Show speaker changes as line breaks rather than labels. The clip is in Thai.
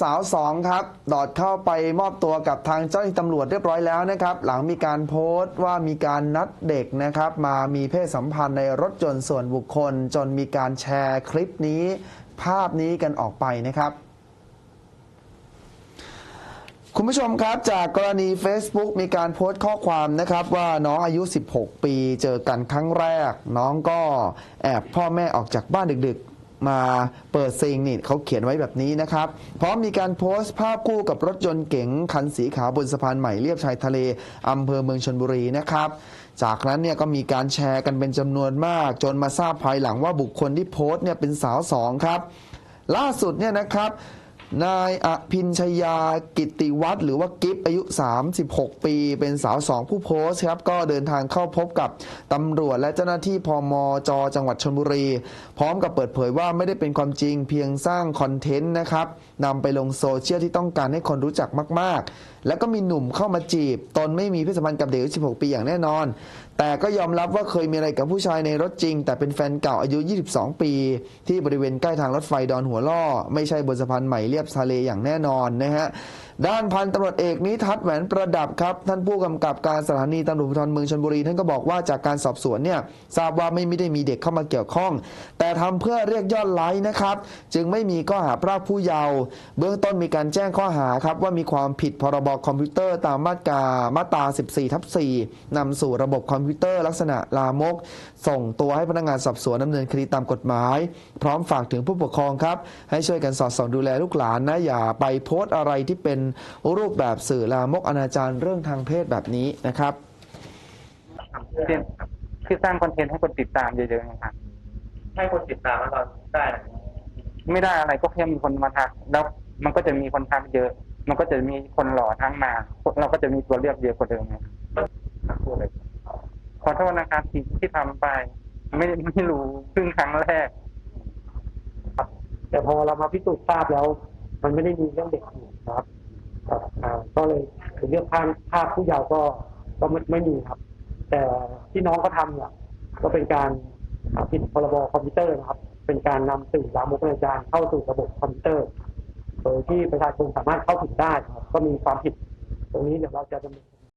สาวสองครับ ดอดเข้าไปมอบตัวกับทางเจ้าหน้าที่ตำรวจเรียบร้อยแล้วนะครับ หลังมีการโพสต์ว่ามีการนัดเด็กนะครับ มามีเพศสัมพันธ์ในรถยนต์ส่วนบุคคล จนมีการแชร์คลิปนี้ ภาพนี้กันออกไปนะครับคุณผู้ชมครับจากกรณี Facebook มีการโพสต์ข้อความนะครับ ว่าน้องอายุ 16 ปี เจอกันครั้งแรก น้องก็แอบพ่อแม่ออกจากบ้านดึก มาเปิดซิงนี่เขาเขียนไว้แบบนี้นะครับ พร้อมมีการโพสต์ภาพคู่กับรถยนต์เก๋งคันสีขาวบนสะพานใหม่เลียบชายทะเลอำเภอเมืองชนบุรีนะครับ จากนั้นเนี่ยก็มีการแชร์กันเป็นจำนวนมาก จนมาทราบภายหลังว่าบุคคลที่โพสต์เนี่ยเป็นสาวสองครับ ล่าสุดเนี่ยนะครับ นายอภินชยากิติวัฒน์หรือว่ากิฟอายุ 36 ปี เป็นสาวสองผู้โพสต์ครับ ก็เดินทางเข้าพบกับตำรวจและเจ้าหน้าที่พมจจังหวัดชลบุรี พร้อมกับเปิดเผยว่าไม่ได้เป็นความจริงเพียงสร้างคอนเทนต์นะครับนำไปลงโซเชียลที่ต้องการให้คนรู้จักมาก ๆแล้วก็มีหนุ่มเข้ามาจีบ ตนไม่มีเพศสัมพันธ์กับเด็กอายุ 16 ปีอย่างแน่นอน แต่ก็ยอมรับว่าเคยมีอะไรกับผู้ชายในรถจริง แต่เป็นแฟนเก่าอายุ 22 ปี ที่บริเวณใกล้ทางรถไฟดอนหัวล่อ ไม่ใช่บนสะพานใหม่เรียบทะเลอย่างแน่นอนนะฮะ ด้านพันตำรวจเอกนิทัศน์แหวนประดับครับ ท่านผู้กำกับการสถานีตำรวจภูธรเมืองชนบุรี ท่านก็บอกว่าจากการสอบสวนเนี่ยทราบว่าไม่ได้มีเด็กเข้ามาเกี่ยวข้อง แต่ทำเพื่อเรียกยอดไลค์นะครับ จึงไม่มีข้อหาพรากผู้เยาว์เบื้องต้นมีการแจ้งข้อหาครับว่ามีความผิดพรบคอมพิวเตอร์ตามมาตรามาตรา 14 ทับ 4 นำสู่ระบบคอมพิวเตอร์ลักษณะลามก ส่งตัวให้พนักงานสอบสวนดำเนินคดีตามกฎหมาย พร้อมฝากถึงผู้ปกครองครับ ให้ช่วยกันสอดส่องดูแลลูกหลานนะ อย่าไปโพสต์อะไรที่เป็นรูปแบบสื่อลามกอนาจารเรื่องทางเพศแบบนี้นะครับ
ที่ที่สร้างคอนเทนต์ให้คนติดตามเยอะๆนะครับ
ให้คนติดตามแล้วเราได้อะไร
ไม่ได้อะไรก็แค่มีคนมาทักแล้วมันก็จะมีคนทักเยอะ มันก็จะมีคนหล่อทั้งมา เราก็จะมีตัวเลือกเยอะกว่าเดิมนะครับ
ทั้งคู่เลย
ขอโทษนะครับที่ที่ทำไป ไม่ไม่รู้เพิ่งครั้งแรก
แต่พอเรามาพิสูจน์ทราบแล้ว มันไม่ได้มีเรื่องเด็กอยู่นะครับก็เลยถึงเรื่องภาพภาพผู้เยาว์ก็ก็ไม่ไม่มีครับ แต่ที่น้องเขาทำเนี่ยก็เป็นการผิดพรบคอมพิวเตอร์นะครับ เป็นการนำสื่อลามกอนาจารเข้าสู่ระบบคอมพิวเตอร์ โดยที่ประชาชนสามารถเข้าถึงได้ครับก็มีความผิด ตรงนี้เดี๋ยวเราจะดำเนิน